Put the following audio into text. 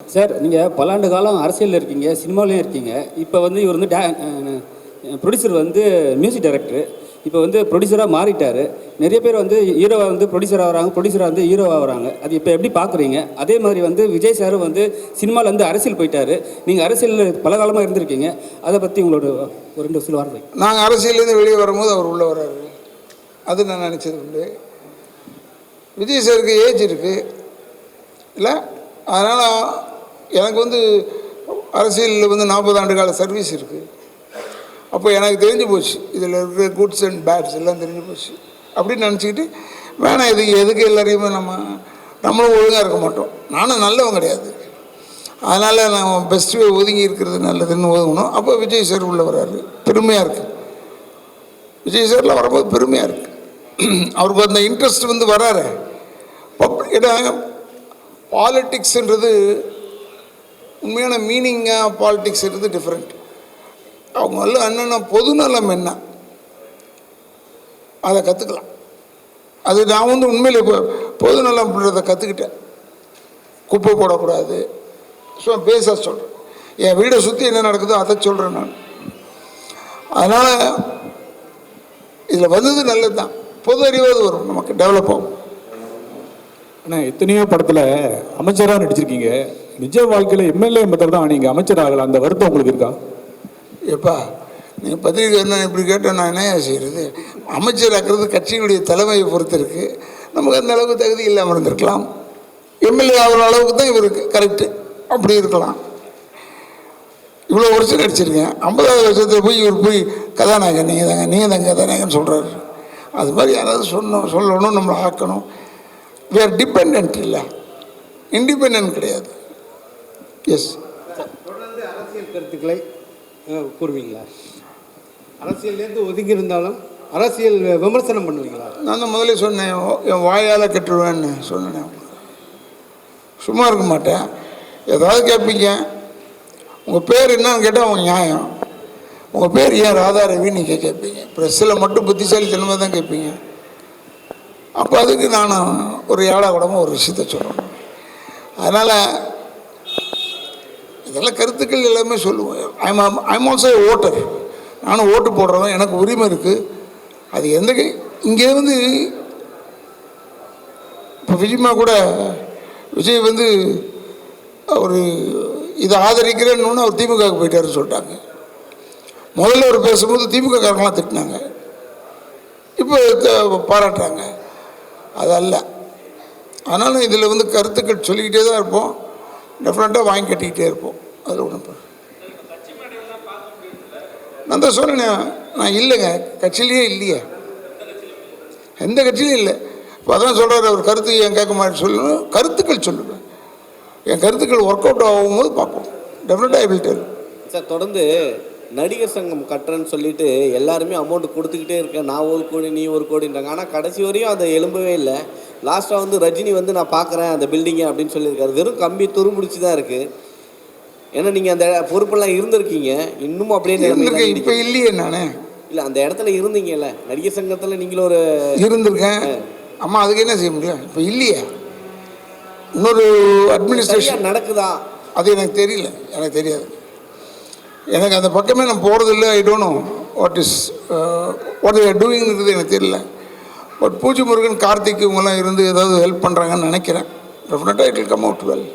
Sir நீங்கள் பல்லாண்டு காலம் அரசியலில் இருக்கீங்க சினிமாவிலையும் இருக்கீங்க. இப்போ வந்து இவர் வந்து டே ப்ரொடியூசர் வந்து மியூசிக் டைரக்டர் இப்போ வந்து ப்ரொடியூசராக மாறிட்டார். நிறைய பேர் வந்து ஹீரோவாக வந்து ப்ரொடியூசர் வராங்க ப்ரொடியூசராக வந்து ஹீரோவாக வராங்க அது இப்போ எப்படி பார்க்குறீங்க அதே மாதிரி வந்து விஜய் சார் வந்து சினிமாவில் வந்து அரசியல் போயிட்டார். நீங்கள் அரசியலில் பல காலமாக இருந்திருக்கீங்க. அதை பற்றி உங்களோட ஒரு ரெண்டு சில வார்த்தை. நாங்கள் அரசியலேருந்து வெளியே வரும்போது அவர் உள்ளே வர்றாரு. அது நான் நினச்சது உண்டு. விஜய் சாருக்கு ஏஜ் இருக்குது இல்லை அதனால் எனக்கு வந்து அரசியலில் வந்து நாற்பது ஆண்டு கால சர்வீஸ் இருக்குது அப்போ எனக்கு தெரிஞ்சு போச்சு. இதில் இருக்கிற குட்ஸ் அண்ட் பேட்ஸ் எல்லாம் தெரிஞ்சு போச்சு. அப்படின்னு நினச்சிக்கிட்டு வேணாம் இது எதுக்கு எல்லாரையுமே நம்ம நம்மளும் ஒழுங்காக இருக்க மாட்டோம். நானும் நல்லவன் கிடையாது. அதனால் நான் பெஸ்ட்டுவே ஒதுங்கி இருக்கிறது நல்லதுன்னு ஒதுங்கணும். அப்போ விஜய் சார் உள்ளே வர்றாரு. பெருமையாக இருக்குது விஜய் சார்லாம் வரும்போது பெருமையாக இருக்குது அவருக்கு அந்த இன்ட்ரெஸ்ட் வந்து வராரு ஏன்னா பாலிட்டிக்ஸ்ன்றது உண்மையான மீனிங்காக இருந்து டிஃப்ரெண்ட் அவங்க எல்லாம் என்னென்ன பொதுநலம் என்ன? அதை கற்றுக்கலாம் அது நான் வந்து உண்மையில் இப்போ பொதுநலம்ன்றதை கற்றுக்கிட்டேன் குப்பை போடக்கூடாது. ஸோ பேச சொல்கிறேன் என் வீடை சுற்றி என்ன நடக்குதோ அதை சொல்கிறேன் நான். அதனால் இதில் வந்தது நல்லது தான் பொது அறிவாவது வரும். நமக்கு டெவலப் ஆகும். அண்ணா எத்தனையோ படத்தில் அமைச்சராக நடிச்சிருக்கீங்க. நிஜ வாழ்க்கையில் எம்எல்ஏ மெத்தட் தான் நீங்கள் அமைச்சர் ஆகல அந்த வருத்தம் உங்களுக்கு இருக்கா? எப்பா நீங்கள் பத்திரிகை என்ன இப்படி கேட்டால் நான் என்ன செய்கிறது அமைச்சராக்கிறது கட்சியினுடைய தலைமையை பொறுத்து இருக்கு நமக்கு அந்த அளவுக்கு தகுதி இல்லாமல் இருந்திருக்கலாம். எம்எல்ஏ ஆகிற அளவுக்கு தான் இவருக்கு கரெக்டு அப்படி இருக்கலாம். இவ்வளோ வருஷம் நடிச்சிருக்கேன் ஐம்பதாவது வருஷத்தில் போய் இவர் போய் கதாநாயகன் நீங்கள் தாங்க நீங்கள் தாங்க கதாநாயகன் சொல்கிறாரு அது மாதிரி யாராவது சொன்னோம் சொல்லணும் நம்மளை ஆக்கணும். வேறு are டிபெண்ட் இல்லை. இண்டிபெண்ட் கிடையாது. எஸ் தொடர்ந்து அரசியல் கருத்துக்களை கூறுவீங்களா? அரசியல்லேருந்து ஒதுங்கி இருந்தாலும் அரசியல் விமர்சனம் பண்ணுவீங்களா? நான் தான் முதல்ல சொன்னேன் என் வாயால் கெட்டுருவேன்னு சொன்னேன். சும்மா இருக்க மாட்டேன். ஏதாவது கேட்பீங்க. உங்கள் பேர் என்னன்னு கேட்டால் அவங்க நியாயம். உங்கள் பேர் ஏன் ராதா ரவி நீங்கள் கேட்பீங்க. ப்ரெஸ்ஸில் மட்டும் புத்திசாலித்தனமாக தான் கேட்பீங்க. அப்போ அதுக்கு நான் ஒரு ஏழா கூடமாக ஒரு விஷயத்த சொல்லணும் அதனால் இதெல்லாம் கருத்துக்கள் எல்லாமே சொல்லுவேன் ஐம் ஐம் ஆல்சோ ஓட்டர் நானும் ஓட்டு போடுறவன் எனக்கு உரிமை இருக்குது அது எந்த இங்கேருந்து இங்கே வந்து இப்போ விஜயமா கூட விஜய் வந்து அவர் இதை ஆதரிக்கிறேன்னு அவர் திமுகவுக்கு போயிட்டாருன்னு சொல்லிட்டாங்க. முதல்ல அவர் பேசும்போது திமுக காரங்களாம் திட்டினாங்க. இப்போ பாராட்டுறாங்க. அது அல்ல. ஆனாலும் இதில் வந்து கருத்துக்கள் சொல்லிக்கிட்டே தான் இருப்போம். டெஃபினட்டாக வாங்கி கட்டிக்கிட்டே இருப்போம். அதில் ஒன்றும் நான் தான் சொன்னேன் நான் இல்லைங்க. கட்சியிலேயே இல்லையே. எந்த கட்சியிலும் இல்லை. இப்போ அதான் சொல்கிறாரு அவர் கருத்து என் கேட்க மாதிரி சொல்லணும். கருத்துக்கள் சொல்லுவேன். என் கருத்துக்கள் ஒர்க் அவுட் ஆகும்போது பார்ப்போம். டெஃபினட்டாக ஐ வில் டெல் சார் தொடர்ந்து நடிகர் சங்கம் கட்டுறேன்னு சொல்லிட்டு எல்லாருமே அமௌண்ட் கொடுத்துக்கிட்டே இருக்கேன். நான் ஒரு கோடி நீ ஒரு கோடின்றாங்க. ஆனால் கடைசி வரையும் அதை எழும்பவே இல்லை. லாஸ்ட்டாக வந்து ரஜினி வந்து நான் பார்க்குறேன் அந்த பில்டிங்கை அப்படின்னு சொல்லியிருக்காரு. வெறும் கம்பி துரும்பிடிச்சு தான் இருக்குது ஏன்னா நீங்கள் அந்த பொறுப்பெல்லாம் இருந்திருக்கீங்க. இன்னமும் அப்படியே இப்போ இல்லையே நான். இல்லை அந்த இடத்துல இருந்தீங்கல்ல. நடிகர் சங்கத்தில் நீங்களும் ஒரு இருந்திருக்கேன். அம்மா அதுக்கு என்ன செய்ய முடியும்? இப்போ இல்லையே. இன்னொரு அட்மினிஸ்ட்ரேஷன் நடக்குதா? அது எனக்கு தெரியல. எனக்கு தெரியாது. எனக்கு அந்த பக்கமே நான் போகிறதில்ல I don't know what is what are டூயிங்கிறது எனக்கு தெரியல. பட் பூஜை முருகன் கார்த்திக் இவங்கெல்லாம் இருந்து ஏதாவது ஹெல்ப் பண்ணுறாங்கன்னு நினைக்கிறேன். டெஃபினட்டாக it will come out well